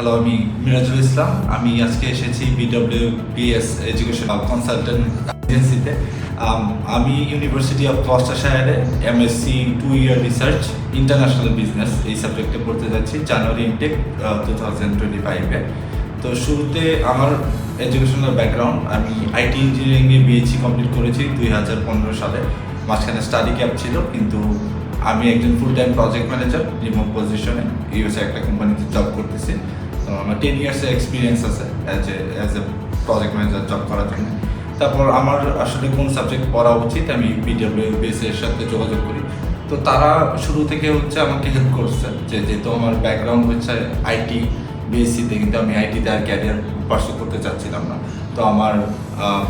Hello আমি মিরাজুল ইসলাম। আমি আজকে এসেছি বিডব্লিউ পিএস এডুকেশন কনসালটেন্ট এজেন্সিতে আমি university of ক্লস্টারশায়ারে MSc two year research international business এই সাবজেক্টে পড়তে যাচ্ছি January intake two thousand twenty ফাইভে তো শুরুতে আমার এডুকেশনাল ব্যাকগ্রাউন্ড আমি আইটি ইঞ্জিনিয়ারিংয়ে বিএসসি কমপ্লিট করেছি দুই হাজার পনেরো সালে। মাঝখানে স্টাডি ক্যাপ ছিল, কিন্তু আমি একজন full time project manager remote পজিশনে ইউএসএ একটা কোম্পানিতে জব করতেছি। তো আমার টেন ইয়ার্সের এক্সপিরিয়েন্স আছে as a as a project manager job করার জন্য। তারপর আমার আসলে কোন সাবজেক্ট পড়া উচিত আমি পিডব্লিউ এর সাথে যোগাযোগ করি। তো তারা শুরু থেকে হচ্ছে আমাকে হেল্প করছে যে যেহেতু আমার ব্যাকগ্রাউন্ড হচ্ছে আইটি বিএসসিতে কিন্তু আমি আইটিতে আর ক্যারিয়ার পার্সু করতে চাচ্ছিলাম না। তো আমার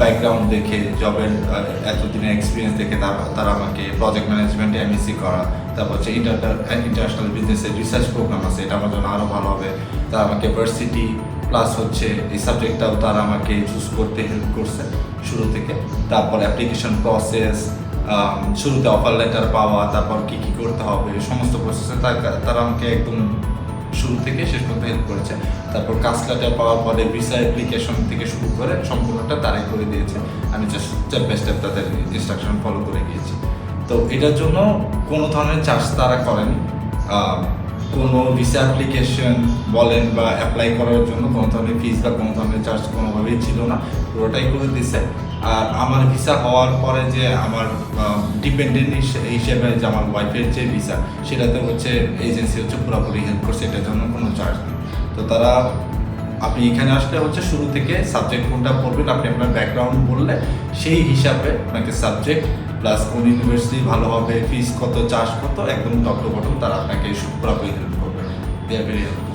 ব্যাকগ্রাউন্ড দেখে জবের এতদিনের এক্সপিরিয়েন্স দেখে তারা আমাকে প্রজেক্ট ম্যানেজমেন্টে এমএসসি করা, তারপর হচ্ছে ইন্টারন্যাশনাল বিজনেসের রিসার্চ প্রোগ্রাম আছে, এটা আমার জন্য আরও ভালো হবে। তারা আমাকে ভার্সিটি প্লাস হচ্ছে এই সাবজেক্টটাও তারা আমাকে চুজ করতে হেল্প করছে শুরু থেকে। তারপর অ্যাপ্লিকেশন প্রসেস শুরুতে অফার লেটার পাওয়া, তারপর কি কি করতে হবে, সমস্ত প্রসেসে তারা আমাকে একদম শুরু থেকে শেষ পর্যন্ত হেল্প করেছে। তারপর কাজলাটা পাওয়ার পরে ভিসা অ্যাপ্লিকেশন থেকে শুরু করে সম্পূর্ণটা তারাই করে দিয়েছে। আমি জাস্ট স্টেপ বাই স্টেপ তাদের ইনস্ট্রাকশন ফলো করে গিয়েছি। তো এটার জন্য কোনো ধরনের চার্জ তারা করেনি। কোনো ভিসা অ্যাপ্লিকেশন বলেন বা অ্যাপ্লাই করার জন্য কোনো ধরনের ফিস বা কোনো ধরনের চার্জ কোনোভাবেই ছিল না, পুরোটাই করে দিছে। আর আমার ভিসা হওয়ার পরে যে আমার ডিপেন্ডেন্ট হিসেবে যে আমার ওয়াইফের যে ভিসা সেটাতে হচ্ছে এজেন্সি হচ্ছে পুরোপুরি হেল্প করছে, এটার জন্য কোনো চার্জ নেই। তো তারা আপনি এখানে আসলে হচ্ছে শুরু থেকে সাবজেক্ট কোনটা পড়বেন, আপনি আপনার ব্যাকগ্রাউন্ড বললে সেই হিসাবে আপনাকে সাবজেক্ট প্লাস কোন ইউনিভার্সিটি ভালো হবে ফিস কত চার্জ কত, একদম ডক্টর বটম তারা আপনাকে পুরোপুরি হেল্প করবে। দে আর ভেরি হেল্প